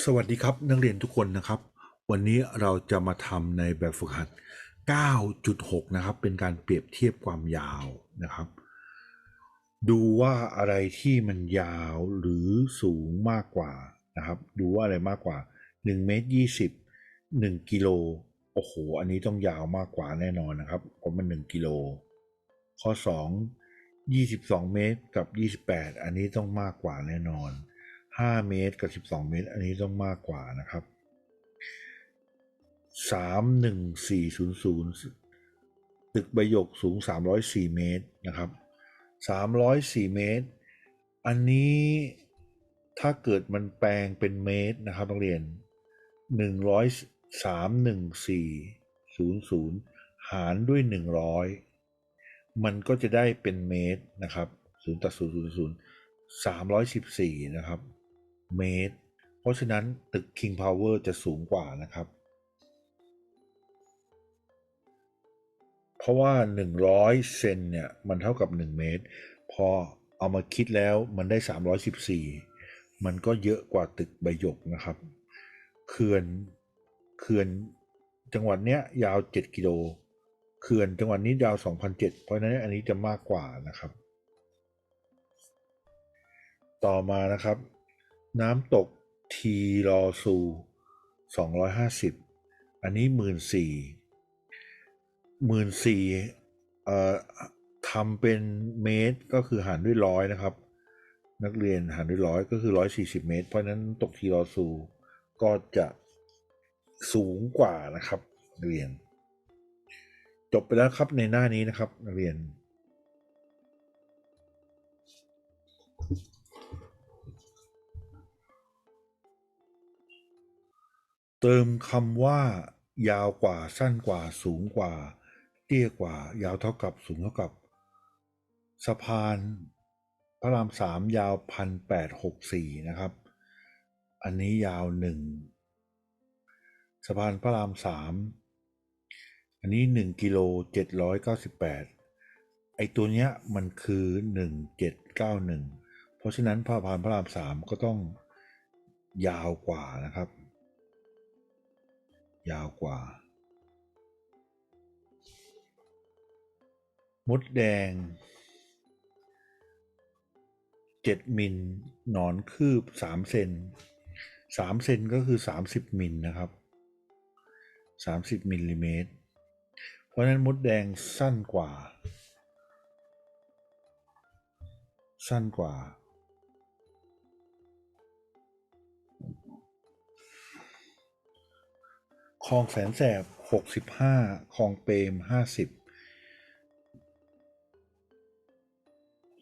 สวัสดีครับนักเรียนทุกคนนะครับ วันนี้เราจะมาทำในแบบฝึกหัด 9.6 นะครับ เป็นการเปรียบเทียบความยาวนะครับ ดูว่าอะไรที่มันยาวหรือสูงมากกว่านะครับ ดูว่าอะไรมากกว่า1เมตร20 1กิโลโอ้โห อันนี้ต้องยาวมากกว่าแน่นอนนะครับเพราะมัน 1กิโลข้อ 2 22 เมตรกับ 28 อันนี้ต้องมากกว่าแน่นอน 5 เมตรกับ 12 เมตร อันนี้ต้องมากกว่านะครับ 31400 ตึกใบหยกสูง 304 เมตรนะครับ 304 เมตร อันนี้ถ้าเกิดมันแปลงเป็นเมตรนะครับนักเรียน 1031400 หารด้วย 100 มันก็จะได้เป็นเมตรนะครับ0ตัด0 0 0 314 นะครับ เมตร เพราะฉะนั้นตึก King Power จะสูงกว่านะครับ เพราะว่า 100 เซนเนี่ย มันเท่ากับ 1 เมตร พอเอามาคิดแล้วมันได้ 314 มันก็เยอะกว่าตึกใบหยกนะครับเขื่อนเขื่อนจังหวัดเนี้ยยาว 7 กิโลเขื่อนจังหวัดนี้ยาว 2,007เพราะฉะนั้นอันนี้จะมากกว่านะครับ ต่อมานะครับ น้ำตกทีรอซู250อันนี้1 4 0 0 0 1 4 0 0 0เอ่อทำเป็นเมตรก็คือหารด้วยร้อยนะครับ นักเรียนหารด้วยร้อยก็คือ140เมตร เพราะฉะนั้นตกทีรอซูก็จะสูงกว่านะครับ นักเรียน จบไปแล้วครับในหน้านี้นะครับ นักเรียน เติมคำว่ายาวกว่าสั้นกว่าสูงกว่า เตี้ยกว่า ยาวเท่ากับสูงเท่ากับ สะพานพระรามสามยาวพันแปดหกสี่นะครับ อันนี้ยาวหนึ่งสะพานพระรามสามอันนี้หนึ่งกิโลเจ็ดร้อยเก้าสิบแปดไอตัวเนี้ยมันคือหนึ่งเจ็ดเก้าหนึ่งเพราะฉะนั้นสะพานพระรามสามก็ต้องยาวกว่านะครับ ยาวกว่า มดแดง7มิลหนอนคืบ3เซน3เซนก็คือ30มิลนะครับ30มิลลิเมตร เพราะฉะนั้นมดแดงสั้นกว่า สั้นกว่า คลองแสนแสบ65คลองเปรม50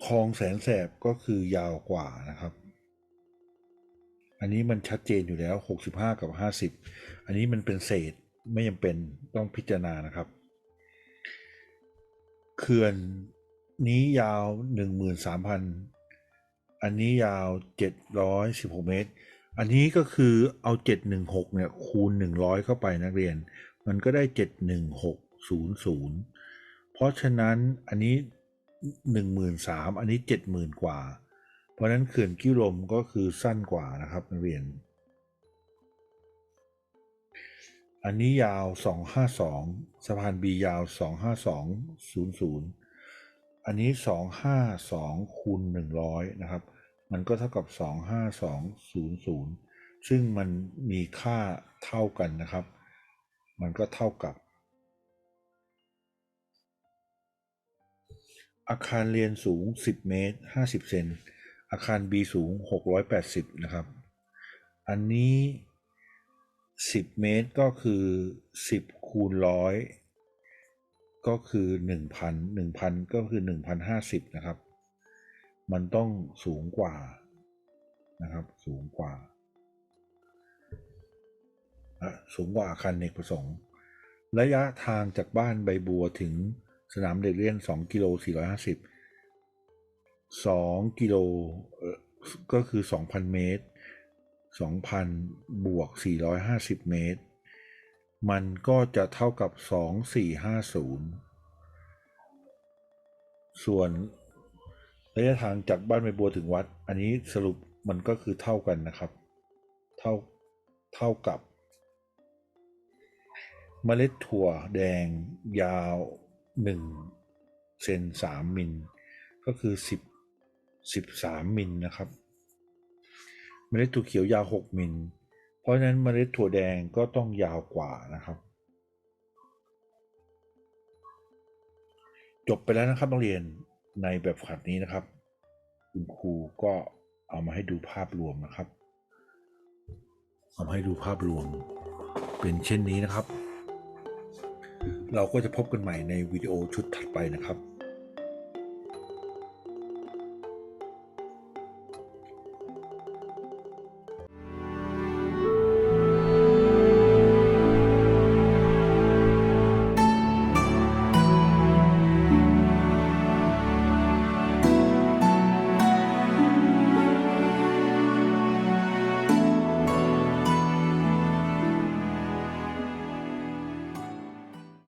คลองแสนแสบก็คือยาวกว่านะครับ อันนี้มันชัดเจนอยู่แล้ว 65 กับ 50 อันนี้มันเป็นเศษไม่จำเป็นต้องพิจารณานะครับ เขื่อนนี้ยาว 13,000 อันนี้ยาว 716 เมตร อันนี้ก็คือเอา 716 เนี่ย คูณ 100 เข้าไปนักเรียน มันก็ได้ 71600 เพราะฉะนั้นอันนี้ 13,000 อันนี้ 70,000 กว่า เพราะนั้นเขื่อนกิ้วลมก็คือสั้นกว่านะครับนักเรียน อันนี้ยาว 252 สะพานบียาว 25200 อันนี้ 252คูณ100 นะครับ มันก็เท่ากับ 25200 ซึ่งมันมีค่าเท่ากันนะครับ มันก็เท่ากับ อาคารเรียนสูง 10 เมตร 50 เซน อาคาร B สูง 680 นะครับ อันนี้ 10 เมตรก็คือ 10 คูณร้อยก็คือ 1,000 1,000 ก็คือ 1,050 นะครับ มันต้องสูงกว่านะครับ สูงกว่าสูงกว่าอาคารเนกประสงค์ ระยะทางจากบ้านใบบัวถึงสนามเด็กเล่น 2 กิโล 450 2 กิโลเอ่อก็คือ 2,000 เมตร 2,000 บวก 450 เมตร มันก็จะเท่ากับ 2450 ส่วน ระยะทางจากบ้านใบบัวถึงวัด อันนี้สรุปมันก็คือเท่ากันนะครับ เท่าเท่ากับ เมล็ดถั่วแดงยาว1เซน3มิลก็คือ 10 13มิลนะครับ เมล็ดถั่วเขียวยาว 6มิลเพราะฉะนั้นเมล็ดถั่วแดงก็ต้องยาวกว่านะครับ จบไปแล้วนะครับนักเรียน ในแบบฝึกหัดนี้นะครับ คุณครูก็เอามาให้ดูภาพรวมนะครับ เอามาให้ดูภาพรวม เป็นเช่นนี้นะครับ เราก็จะพบกันใหม่ในวิดีโอชุดถัดไปนะครับ